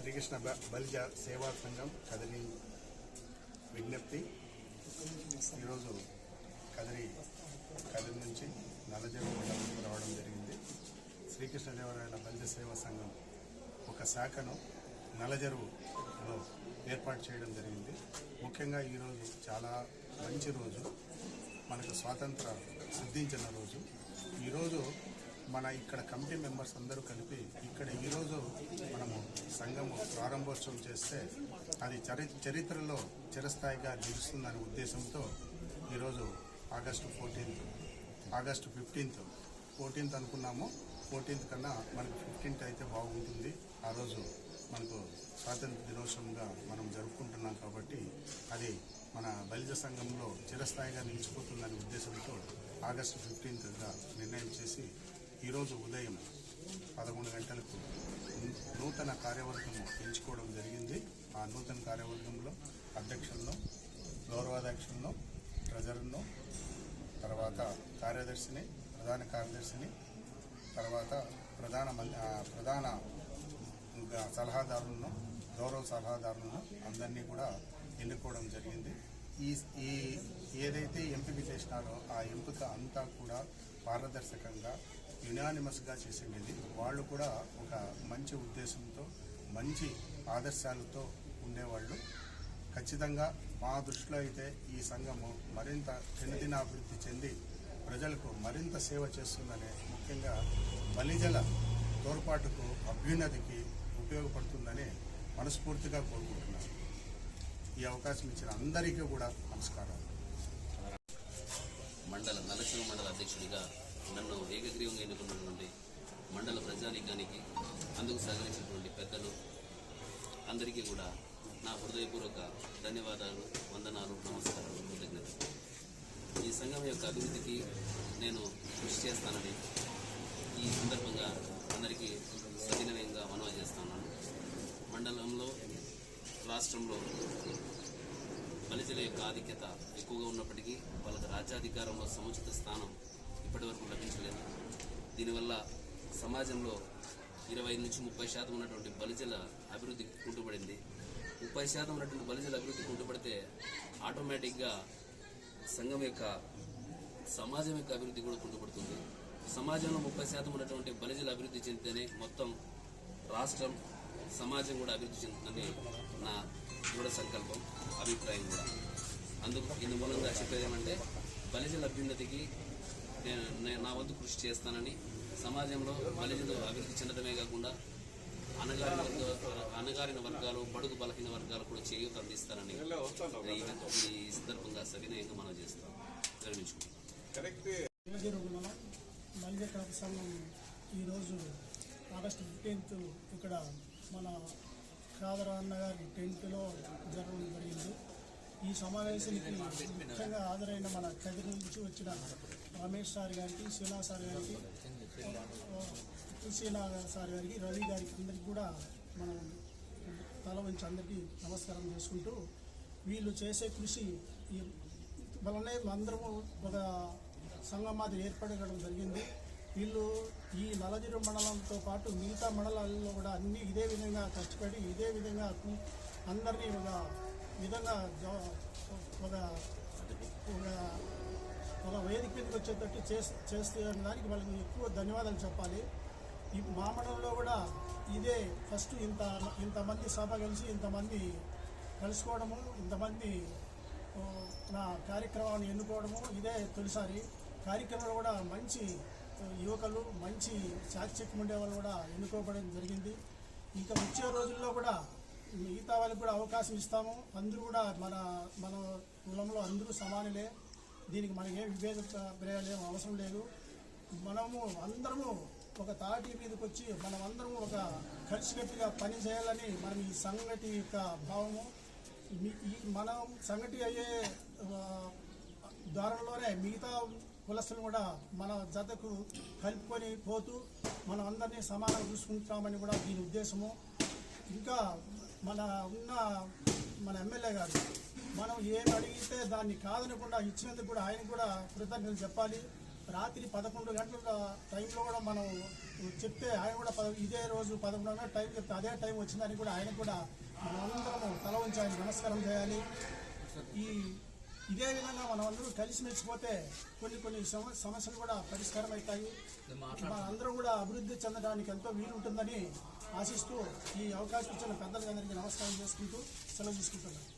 శ్రీకృష్ణ బలిజ సేవా సంఘం కదిరి విజ్ఞప్తి. ఈరోజు కదిరి కదిరి నుంచి నల్లజెరువు మండలంకి రావడం జరిగింది. శ్రీకృష్ణదేవరాయల బలిజ సేవా సంఘం ఒక శాఖను నలజరువులో ఏర్పాటు చేయడం జరిగింది. ముఖ్యంగా ఈరోజు చాలా మంచి రోజు. మనకు స్వాతంత్ర సిద్ధించిన రోజు. ఈరోజు మన ఇక్కడ కమిటీ మెంబర్స్ అందరూ కలిపి ఇక్కడ ఈరోజు మనము సంఘము ప్రారంభోత్సవం చేస్తే అది చరి చరిత్రలో చిరస్థాయిగా నిలుస్తుందనే ఉద్దేశంతో ఈరోజు August fourteenth August fifteenth fourteenth అనుకున్నాము. ఫోర్టీన్త్ కన్నా మనకు ఫిఫ్టీన్త్ అయితే బాగుంటుంది. ఆ రోజు మనకు స్వాతంత్ర దినోత్సవంగా మనం జరుపుకుంటున్నాం కాబట్టి అది మన బలిజ సంఘంలో చిరస్థాయిగా నిలిచిపోతుందనే ఉద్దేశంతో ఆగస్టు ఫిఫ్టీన్త్గా నిర్ణయం చేసి ఈరోజు ఉదయం పదకొండు గంటలకు నూతన కార్యవర్గము ఎంచుకోవడం జరిగింది. ఆ నూతన కార్యవర్గంలో అధ్యక్షులను గౌరవాధ్యక్షులను ట్రెజరర్ను తర్వాత కార్యదర్శిని ప్రధాన కార్యదర్శిని తర్వాత ప్రధాన మం- ప్రధాన సలహాదారులను గౌరవ సలహాదారులను అందరినీ కూడా ఎన్నుకోవడం జరిగింది. ఈ ఈ ఏదైతే ఎంపిక చేసినారో ఆ ఎంపిక అంతా కూడా పారదర్శకంగా యునానిమస్గా చేసేది వాళ్ళు కూడా ఒక మంచి ఉద్దేశంతో మంచి ఆదర్శాలతో ఉండేవాళ్ళు. ఖచ్చితంగా మా దృష్టిలో అయితే ఈ సంఘము మరింత దినదిన అభివృద్ధి చెంది ప్రజలకు మరింత సేవ చేస్తుందనే ముఖ్యంగా బలిజల తోడ్పాటుకు అభ్యున్నతికి ఉపయోగపడుతుందని మనస్ఫూర్తిగా కోరుకుంటున్నాను. ఈ అవకాశం ఇచ్చిన అందరికీ కూడా నమస్కారాలు. మండల నలసీమ మండల అధ్యక్షుడిగా నన్ను ఏకగ్రీవంగా ఎన్నుకున్నటువంటి మండల ప్రజానీకానికి అందుకు సహకరించినటువంటి పెద్దలు అందరికీ కూడా నా హృదయపూర్వక ధన్యవాదాలు వందనాలు నమస్కారాలు కృతజ్ఞతలు. ఈ సంఘం యొక్క అభివృద్ధికి నేను కృషి చేస్తానని ఈ సందర్భంగా అందరికీ సవినయంగా మనవి చేస్తున్నాను. మండలంలో రాష్ట్రంలో బలిజల యొక్క ఆధిక్యత ఎక్కువగా ఉన్నప్పటికీ వాళ్ళకి రాజ్యాధికారంలో సముచిత స్థానం ఇప్పటివరకు లభించలేదు. దీనివల్ల సమాజంలో ఇరవై నుంచి ముప్పై శాతం ఉన్నటువంటి బలిజల అభివృద్ధి కుంటుపడింది. ముప్పై శాతం ఉన్నటువంటి బలిజల అభివృద్ధి కుంటుపడితే ఆటోమేటిక్గా సంఘం యొక్క సమాజం యొక్క అభివృద్ధి కూడా కుంటుపడుతుంది. సమాజంలో ముప్పై శాతం ఉన్నటువంటి బలిజల అభివృద్ధి చెందితేనే మొత్తం రాష్ట్రం సమాజం కూడా అభివృద్ధి చెందుతుందని నా దృఢ సంకల్పం అభిప్రాయం కూడా. అందుకు ఇందు మూలంగా చెప్పేది ఏమంటే బలిజల అభ్యున్నతికి నేను నేను నా వంతు కృషి చేస్తానని సమాజంలో బలిజలు అభివృద్ధి చెందడమే కాకుండా అనగారిన అనగారిన వర్గాలు బడుగు బలహీన వర్గాలు కూడా చేయూత అందిస్తానని ఈ- సందర్భంగా సవినయంగా మనం చేస్తాం సంఘం ఈరోజు ఆగస్టు ఫిఫ్టీన్త్ ఇక్కడ మన కాదర అన్న గారి టెంట్లో జరగడం జరిగింది. ఈ సమావేశానికి ముఖ్యంగా హాజరైన మన కదిరి నుంచి వచ్చిన రమేష్ సార్ గారికి శీలా సార్ గారికి శీలా సార్ గారికి రవి గారికి అందరికీ కూడా మనం తల వంచి అందరికీ నమస్కారం చేసుకుంటూ వీళ్ళు చేసే కృషి వలనే అందరము ఒక సంఘం మాదిరి ఏర్పడడం జరిగింది. వీళ్ళు ఈ నలజీరు మండలంతో పాటు మిగతా మండలాల్లో కూడా అన్నీ ఇదే విధంగా కష్టపడి ఇదే విధంగా అందరినీ ఒక విధంగా ఒక ఒక మన వేదిక మీదకి వచ్చేటట్టు చేస్- చేస్తే దానికి వాళ్ళకి ఎక్కువ ధన్యవాదాలు చెప్పాలి. ఈ మా మండలంలో కూడా ఇదే ఫస్ట్ ఇంత ఇంతమంది సభ కలిసి ఇంతమంది కలుసుకోవడము ఇంతమంది నా కార్యక్రమాన్ని ఎన్నుకోవడము ఇదే తొలిసారి. కార్యక్రమంలో కూడా మంచి యువకులు మంచి చాకచక్యం ఉండే వాళ్ళు కూడా ఎన్నుకోవడం జరిగింది. ఇంకా వచ్చే రోజుల్లో కూడా మిగతా వాళ్ళకి కూడా అవకాశం ఇస్తాము. అందరూ కూడా మన మన కులంలో అందరూ సమానులే. దీనికి మనకి ఏ విభేద ప్రేయాలు ఏం అవసరం లేదు. మనము అందరము ఒక తాటి మీదకి వచ్చి మనం ఒక కలిసికట్టుగా పని చేయాలని మనం ఈ సంగటి యొక్క భావము. ఈ మనం సంగటి అయ్యే దారంలోనే మిగతా కులస్తులు కూడా మన జతకు కలుపుకొని పోతూ మనం అందరినీ సమానంగా చూసుకుంటామని కూడా దీని ఉద్దేశము. ఇంకా మన ఉన్న మన ఎమ్మెల్యే గారు మనం ఏమి అడిగితే దాన్ని కాదనకుండా ఇచ్చినందుకు కూడా ఆయన కూడా కృతజ్ఞతలు చెప్పాలి. రాత్రి పదకొండు గంటల టైంలో కూడా మనం చెప్తే ఆయన కూడా పద ఇదే రోజు పదకొండున్నర టైం చెప్తే అదే టైం వచ్చిందని కూడా ఆయన కూడా మనందరం తల ఉంచి ఆయన నమస్కారం చేయాలి. ఈ ఇదే విధంగా మనం అందరూ కలిసి మెచ్చిపోతే కొన్ని కొన్ని సమ- సమస్యలు కూడా పరిష్కారం అవుతాయి అందరూ కూడా అభివృద్ధి చెందడానికి ఎంతో వీలుంటుందని ఆశిస్తూ ఈ అవకాశం ఇచ్చిన పెద్దలందరికీ నమస్కారం చేసుకుంటూ సెలవు తీసుకుంటున్నాను